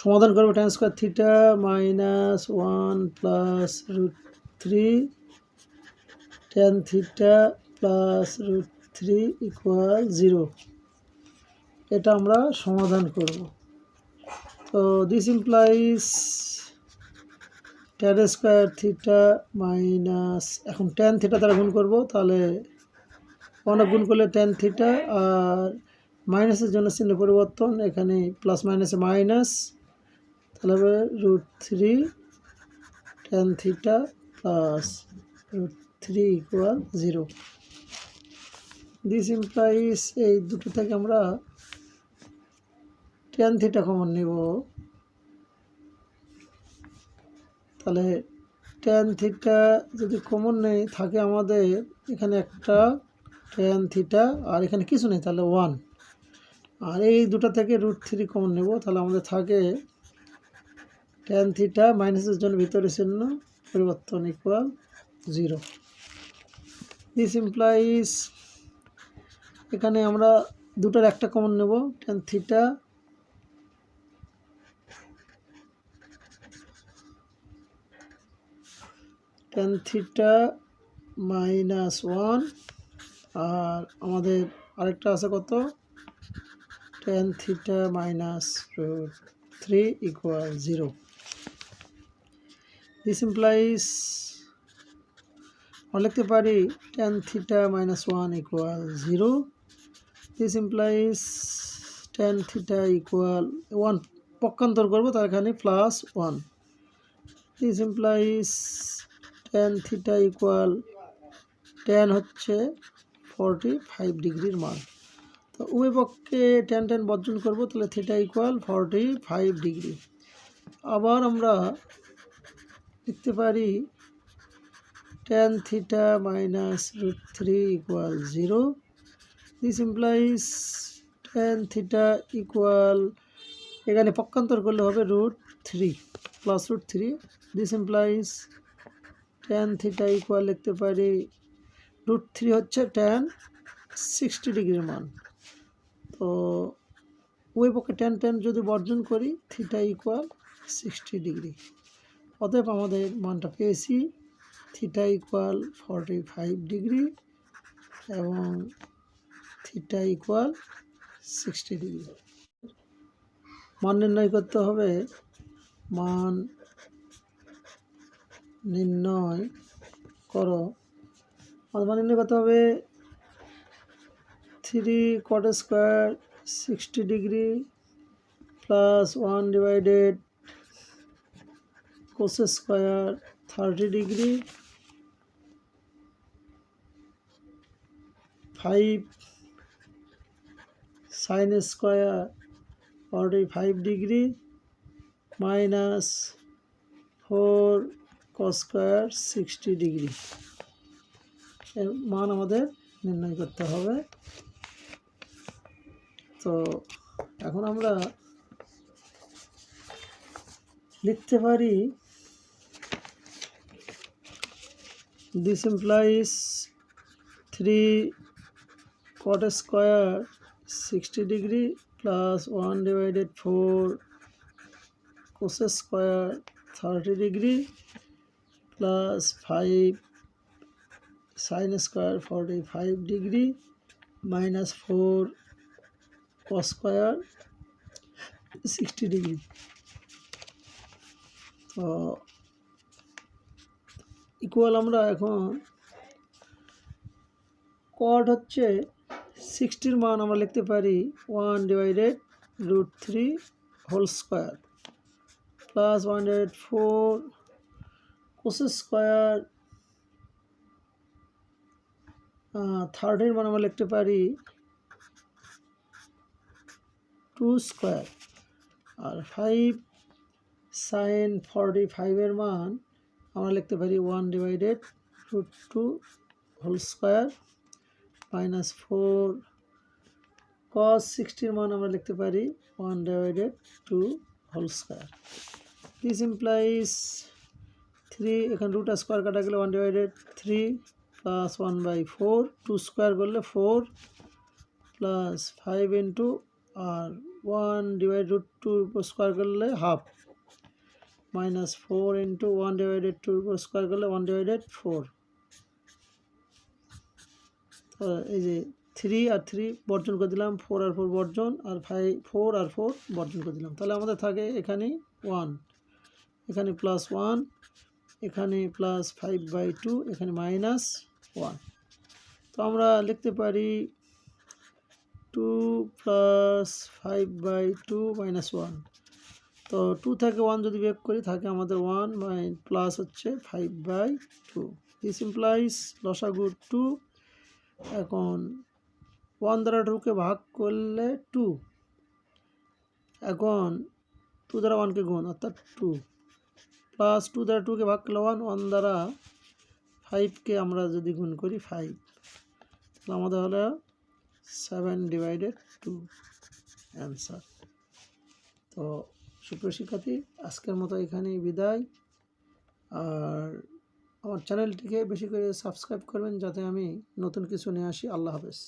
সমাধান করব tan square theta minus one plus root three tan theta plus root three equal zero এটা আমরা সমাধান করব। তো this implies tan square theta minus এখন ট্যান থিটা দ্বারা গুণ করব, তাহলে অনেক গুণ করলে ট্যান থিটা আর মাইনাসের জন্য চিহ্ন পরিবর্তন, এখানে প্লাস মাইনাসে মাইনাস তাহলে হবে root three tan theta plus root three equal zero this implies এই দুটো থেকে আমরা ট্যান থিটা কমন নেব। তাহলে ট্যান থিটা যদি কমন নেই, থাকে আমাদের এখানে একটা ট্যান থিটা আর এখানে কিছু নেই, তাহলে ওয়ান আর এই দুটো থেকে রুট থ্রি কমন নেব, তাহলে আমাদের থাকে ট্যান থিটা মাইনাসের জন্য ভিতরে চিহ্ন পরিবর্তন ইকুয়াল জিরো দিস ইমপ্লাইজ এখানে আমরা দুটোর একটা কমন নেব tan theta tan theta minus one আর আমাদের আরেকটা আছে কত? Tan theta minus three equal zero this implies আমরা লিখতে পারি tan theta minus one equal zero this implies tan theta equal one পক্ষান্তর করব তার এখানে plus one this implies tan theta equal tan হচ্ছে ফর্টি ফাইভ ডিগ্রির মান তো উভয় পক্ষে টেন টেন বর্জন করব, তাহলে theta equal forty five degree আবার আমরা লিখতে পারি? Tan theta minus root three equal zero this implies tan theta equal এখানে পক্ষান্তর করলে হবে root three plus root three this implies tan theta equal লিখতে পারি। রুট থ্রি হচ্ছে টেন সিক্সটি ডিগ্রির মান। তো ওই পক্ষে টেন টেন যদি বর্জন করি থিটা ইকুয়াল সিক্সটি ডিগ্রি অতএব আমাদের মানটা পেয়েছি theta equal forty five degree এবং থিটা ইকুয়াল সিক্সটি ডিগ্রি মান নির্ণয় করতে হবে, মান নির্ণয় করো। মান নির্ণয় করতে হবে three cot square sixty degree plus one divided cos square thirty degree, five sine square forty five degree, minus four square sixty degree. এর মান আমাদের নির্ণয় করতে হবে। তো এখন আমরা লিখতে পারি this implies 3 cot square 60 degree plus 1 divided 4 cos square 30 degree plus 5 sin square 45 degree minus 4 cos square 60 degree. Equal আমরা এখন কট হচ্ছে সিক্সটির মান আমরা লিখতে পারি one divided root three whole square plus one divided four cos square থার্ডের মান আমরা লিখতে পারি টু স্কোয়ার আর ফাইভ সাইন ফর্টি ফাইভের মান আমরা লিখতে পারি one divided root two whole square minus four cos সিক্সটির মান আমরা লিখতে পারি one divided two whole square. This implies three এখানে রুট স্কোয়ার কাটা গেলে one divided three plus one by four two square করলে ফোর প্লাস ফাইভ ইন্টু আর one divide root two square করলে half minus four into one divided two square করলে one divided four এই যে three আর three বর্জন করে দিলাম four আর four বর্জন, আর ফাইভ ফোর আর ফোর বর্জন করে দিলাম। তাহলে আমাদের থাকে এখানে ওয়ান এখানে প্লাস ওয়ান এখানে প্লাস ফাইভ বাই টু এখানে মাইনাস ওয়ান তো আমরা লিখতে পারি two plus five by two minus one তো টু থেকে ওয়ান যদি বেক করি, থাকে আমাদের ওয়ান বাই প্লাস হচ্ছে five by two this implies লসাগু টু এখন ওয়ান দ্বারা টুকে ভাগ করলে টু এখন টু দ্বারা ওয়ানকে গুণ, অর্থাৎ টু প্লাস টু দ্বারা টুকে ভাগ করলে ওয়ান ওয়ান দ্বারা ফাইভকে আমরা যদি গুণ করি ফাইভ তাহলে আমাদের হলো সেভেন ডিভাইডেড টু অ্যান্সার তো সুপ্রিয় শিক্ষার্থী আজকের মতো এখানেই বিদায়। আর আমার চ্যানেলটিকে বেশি করে সাবস্ক্রাইব করবেন যাতে আমি নতুন কিছু নিয়ে আসি। আল্লাহ হাফেজ।